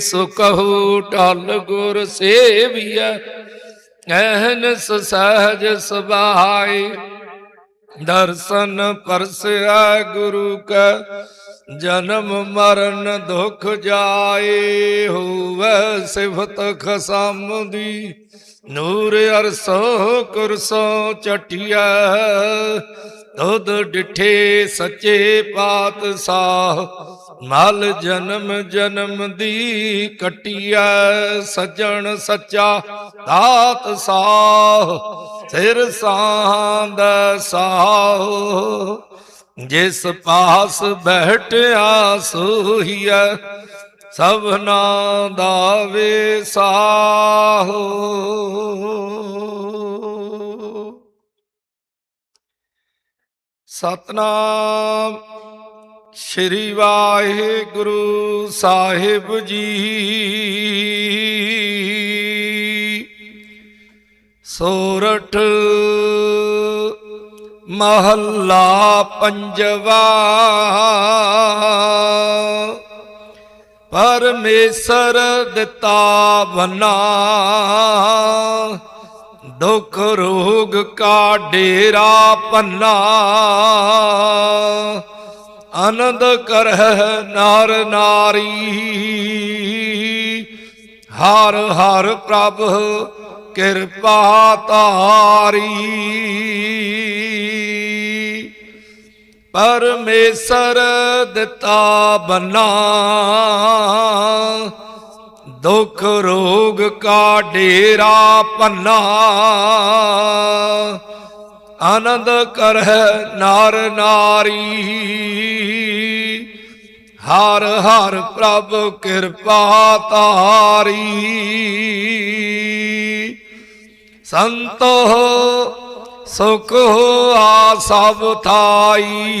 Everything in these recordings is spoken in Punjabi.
ਸੋ ਕਹੂ ਟਲ ਗੁਰ ਸੇਵੀਐ, ਐਹਨਸ ਸਹਜ ਸੁਭਾਈ ਦਰਸ਼ਨ ਪਰਸਿਆ ਗੁਰੂ ਕਾ, ਜਨਮ ਮਰਨ ਦੁਖ ਜਾਏ। ਹੋਵੇ ਸਿਫਤ ਖਸਮ ਦੀ ਨੂਰ ਅਰਸੋ ਕੁਰਸੋ ਚਟਿਆ ਦੁੱਧ ਡਿਠੇ ਸੱਚੇ ਪਾਤਸ਼ਾਹ ਮਲ ਜਨਮ ਜਨਮ ਦੀ ਕਟਿਆ ਸੱਜਣ ਸੱਚਾ ਦਾਤ ਸਾਹ ਸਿਰ ਸਾਂਦ ਸਾਹ, ਜਿਸ ਪਾਸ ਬਹਿਟਿਆ ਸੋਹੀਐ, ਸਭਨਾ ਦਾ ਵੇ ਵਿਸਾਹੋ ਸਤਨਾਮ। ਸ਼੍ਰੀ ਵਾਹਿਗੁਰੂ ਸਾਹਿਬ ਜੀ। ਸੋਰਠ ਮਹੱਲਾ ਪੰਜਵਾ। ਪਰਮੇਸ਼ਰ ਦਿੱਤਾ ਬਨਾ। ਦੁਖ ਰੋਗ ਕਾ ਡੇਰਾ ਪੰਨਾ। ਆਨੰਦ ਕਰਹਿ ਨਾਰ ਨਾਰੀ। ਹਰ ਹਰ ਪ੍ਰਭ ਕਿਰਪਾ ਤਾਰੀ। ਪਰਮੇਸ਼ਰ ਦਿੱਤਾ ਬਨਾ। ਦੁਖ ਰੋਗ ਕਾ ਡੇਰਾ ਪੰਨਾ। ਆਨੰਦ ਕਰਹਿ ਨਾਰ ਨਾਰੀ। ਹਰ ਹਰ ਪ੍ਰਭ ਕਿਰਪਾ ਤਾਰੀ। ਸੰਤੋ ਸੁਖ ਆ ਸਭ ਥਾਈ।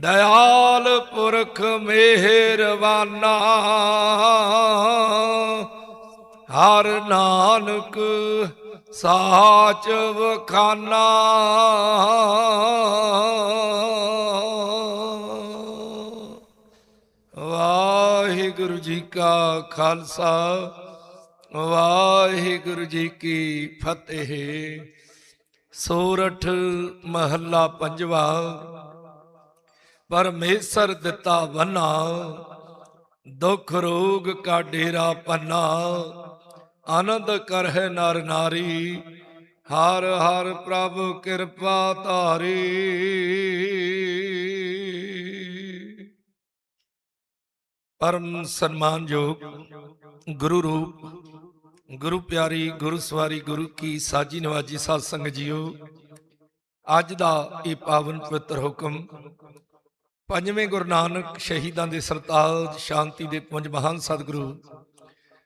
ਦਇਆਲ ਪੁਰਖ ਮਿਹਰਵਾਨਾ ਹਰ ਨਾਨਕ ਸਾਚ ਵਖਾਨਾ। ਵਾਹਿਗੁਰੂ ਜੀ ਕਾ ਖਾਲਸਾ, ਵਾਹਿਗੁਰੂ ਜੀ ਕੀ ਫਤਿਹ। ਸੋਰਠ ਮਹੱਲਾ ਪੰਜਵਾ। ਪਰਮੇਸ਼ਰ ਦਿੱਤਾ ਵਨਾ, ਦੁਖ ਰੋਗ ਕਾ ਡੇਰਾ ਪੰਨਾ, ਆਨੰਦ ਕਰਹਿ ਨਰ ਨਾਰੀ, ਹਰ ਹਰ ਪ੍ਰਭ ਕਿਰਪਾ ਧਾਰੀ। ਪਰਮ ਸਨਮਾਨਯੋਗ ਗੁਰੂ ਰੂਪ, ਗੁਰੂ ਪਿਆਰੀ, ਗੁਰੂ ਸਵਾਰੀ, ਗੁਰੂ ਕੀ ਸਾਜੀ ਨਵਾਜੀ ਸਾਧ ਸੰਗਤ ਜੀਓ, ਅੱਜ ਦਾ ਇਹ ਪਾਵਨ ਪਵਿੱਤਰ ਹੁਕਮ ਪੰਜਵੇਂ ਗੁਰੂ ਨਾਨਕ ਸ਼ਹੀਦਾਂ ਦੇ ਸਰਤਾਜ ਸ਼ਾਂਤੀ ਦੇ ਪੁੰਜ ਮਹਾਨ ਸਤਿਗੁਰੂ,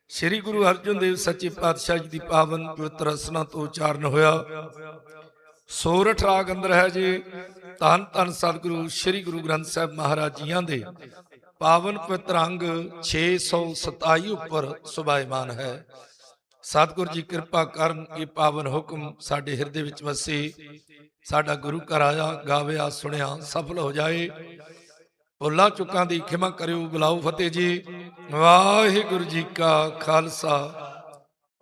ਸ੍ਰੀ ਗੁਰੂ ਅਰਜਨ ਦੇਵ ਸੱਚੇ ਪਾਤਸ਼ਾਹ ਜੀ ਦੀ ਪਾਵਨ ਪਵਿੱਤਰ ਰਸਨਾ ਤੋਂ ਉਚਾਰਨ ਹੋਇਆ। ਸੋਰਠ ਰਾਗ ਅੰਦਰ ਹੈ ਜੀ, ਧੰਨ ਧੰਨ ਸਤਿਗੁਰੂ ਸ੍ਰੀ ਗੁਰੂ ਗ੍ਰੰਥ ਸਾਹਿਬ ਮਹਾਰਾਜ ਜੀਆਂ ਦੇ। ਪਾਵਨ ਪਵਿੱਤਰ ਅੰਗ 627 ਉੱਪਰ ਸੁਭਾਇਮਾਨ ਹੈ। ਸਤਿਗੁਰ ਜੀ ਕਿਰਪਾ ਕਰਨ ਇਹ ਪਾਵਨ ਹੁਕਮ ਸਾਡੇ ਹਿਰਦੇ ਵਿੱਚ ਵਸੇ। ਸਾਡਾ ਗੁਰੂ ਘਰ ਆਇਆ ਗਾਵਿਆ ਸੁਣਿਆ, ਸਫਲ ਹੋ ਜਾਏ। ਭੁੱਲਾਂ ਚੁੱਕਾਂ ਦੀ ਖਿਮਾ ਕਰਿਓ, ਬੁਲਾਓ ਫਤਿਹ ਜੀ। ਵਾਹਿਗੁਰੂ ਜੀ ਕਾ ਖਾਲਸਾ,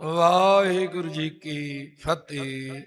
ਵਾਹਿਗੁਰੂ ਜੀ ਕੀ ਫਤਿਹ।